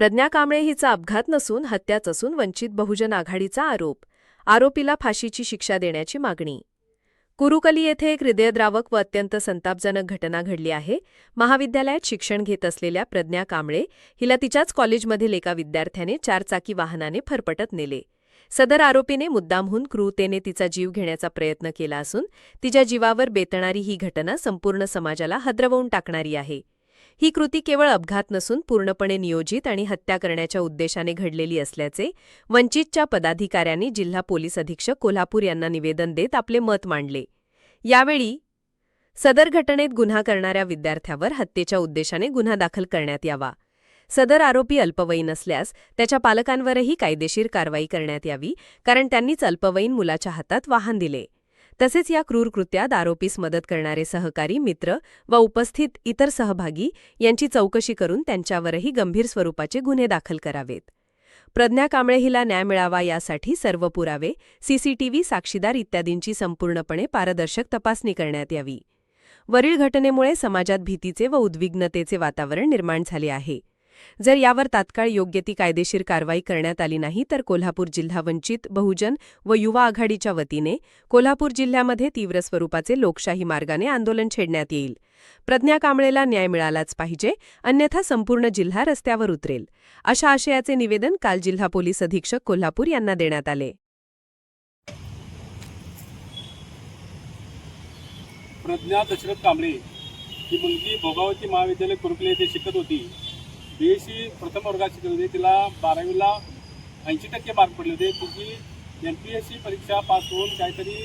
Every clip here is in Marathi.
प्रज्ञा कांबळे हिचा अपघात नसून हत्याच असून वंचित बहुजन आघाडीचा आरोप. आरोपीला फाशीची शिक्षा देण्याची मागणी. कुरुकली येथे एक हृदयद्रावक व अत्यंत संतापजनक घटना घडली आहे. महाविद्यालयात शिक्षण घेत असलेल्या प्रज्ञा कांबळे हिला तिच्याच कॉलेजमधील एका विद्यार्थ्याने चारचाकी वाहनाने फरफटत नेले. सदर आरोपीने मुद्दामहून क्रूतेने तिचा जीव घेण्याचा प्रयत्न केला असून तिच्या जीवावर बेतणारी ही घटना संपूर्ण समाजाला हद्रवून टाकणारी आहे. ही कृती केवळ अपघात नसून पूर्णपणे नियोजित आणि हत्या करण्याच्या उद्देशाने घडलेली असल्याचे वंचितच्या पदाधिकाऱ्यांनी जिल्हा पोलीस अधीक्षक कोल्हापूर यांना निवेदन देत आपले मत मांडले. यावेळी सदर घटनेत गुन्हा करणाऱ्या विद्यार्थ्यावर हत्येच्या उद्देशाने गुन्हा दाखल करण्यात यावा. सदर आरोपी अल्पवयीन असल्यास त्याच्या पालकांवरही कायदेशीर कारवाई करण्यात यावी कारण त्यांनीच अल्पवयीन मुलाच्या हातात वाहन दिले. तसेच या क्रूर कृत्यात आरोपीस मदत करणारे सहकारी मित्र व उपस्थित इतर सहभागी यांची चौकशी करून त्यांच्यावरही गंभीर स्वरूपाचे गुन्हे दाखल करावेत. प्रज्ञा कांबळे हिला न्याय मिळावा यासाठी सर्व पुरावे सीसीटीव्ही साक्षीदार इत्यादींची संपूर्णपणे पारदर्शक तपासणी करण्यात यावी. वरील घटनेमुळे समाजात भीतीचे व उद्विग्नतेचे वातावरण निर्माण झाले आहे. जर यावर तात्काळ योग्य ती कायदेशीर कारवाई करण्यात आली नाही तर कोल्हापूर जिल्हा वंचित बहुजन व युवा आघाडीच्या वतीने कोल्हापूर जिल्ह्यामध्ये तीव्र स्वरूपाचे लोकशाही मार्गाने आंदोलन छेडण्यात येईल. प्रज्ञा कांबळेला न्याय मिळालाच पाहिजे अन्यथा संपूर्ण जिल्हा रस्त्यावर उतरेल. अशा आशयाचे निवेदन काल जिल्हा पोलीस अधीक्षक कोल्हापूर यांना देण्यात आले. प्रज्ञा दशरथ कांबळे ही मुलगी भोगावती महाविद्यालय कुरुकले येथे शिकत होती. बी एस सी प्रथम वर्गाची शिकत होती. तिला बारावीला ऐंशी टक्के मार्क पडले होते. तिची एम पी एस सी परीक्षा पास होऊन काहीतरी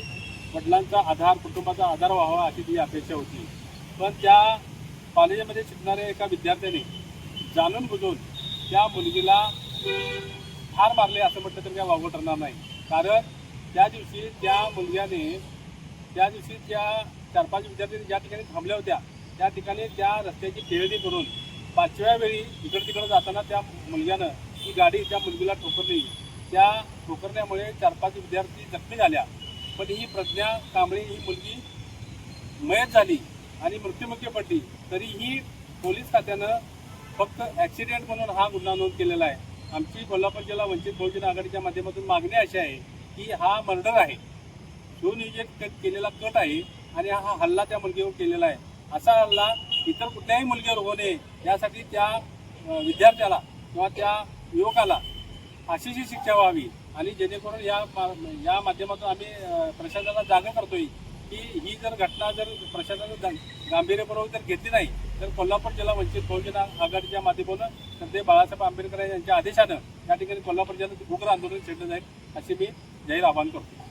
वडिलांचा आधार कुटुंबाचा आधार व्हावा अशी ती अपेक्षा होती. पण त्या कॉलेजमध्ये शिकणाऱ्या एका विद्यार्थ्याने जाणून बुजून त्या मुलगीला ठार मारले असं म्हटलं तर काय वावगं ठरणार नाही. कारण त्या दिवशी त्या मुलग्याने त्या दिवशी त्या चार पाच विद्यार्थ्यांनी ज्या ठिकाणी थांबल्या होत्या त्या ठिकाणी त्या रस्त्याची टेळणी करून पाचव्या वेळी इकडं तिकडं जाताना त्या मुलग्यानं ही गाडी त्या मुलगीला ठोकरली. त्या ठोकरण्यामुळे चार पाच विद्यार्थी जखमी झाल्या. पण ही प्रज्ञा कांबळे ही मुलगी मयत झाली आणि मृत्युमुखी पडली. तरीही पोलीस खात्यानं फक्त ॲक्सिडेंट म्हणून हा गुन्हा नोंद केलेला आहे. आमची कोल्हापूर जिल्हा वंचित बहुजन आघाडीच्या माध्यमातून मागणी अशी आहे की हा मर्डर आहे. सुनियोजित कट केलेला कट आहे आणि हा हल्ला त्या मुलगीवर केलेला आहे. असा हल्ला इतर कुठल्याही मुलगीवर होऊ नये. यासाठी त्या विद्यार्थ्याला किंवा त्या युवकाला फाशीची शिक्षा व्हावी आणि जेणेकरून या मा- या माध्यमातून आम्ही प्रशासनाला जागा करतोय की ही जर घटना जर प्रशासनानं गांभीर्यपूर्वक जर घेतली नाही तर कोल्हापूर जिल्हा वंचित बहुजन आघाडीच्या माध्यमातून तर ते बाळासाहेब आंबेडकर यांच्या आदेशानं या ठिकाणी कोल्हापूर जिल्ह्यात उग्र आंदोलन छेडलं जाईल असे मी जाहीर आवाहन करतो.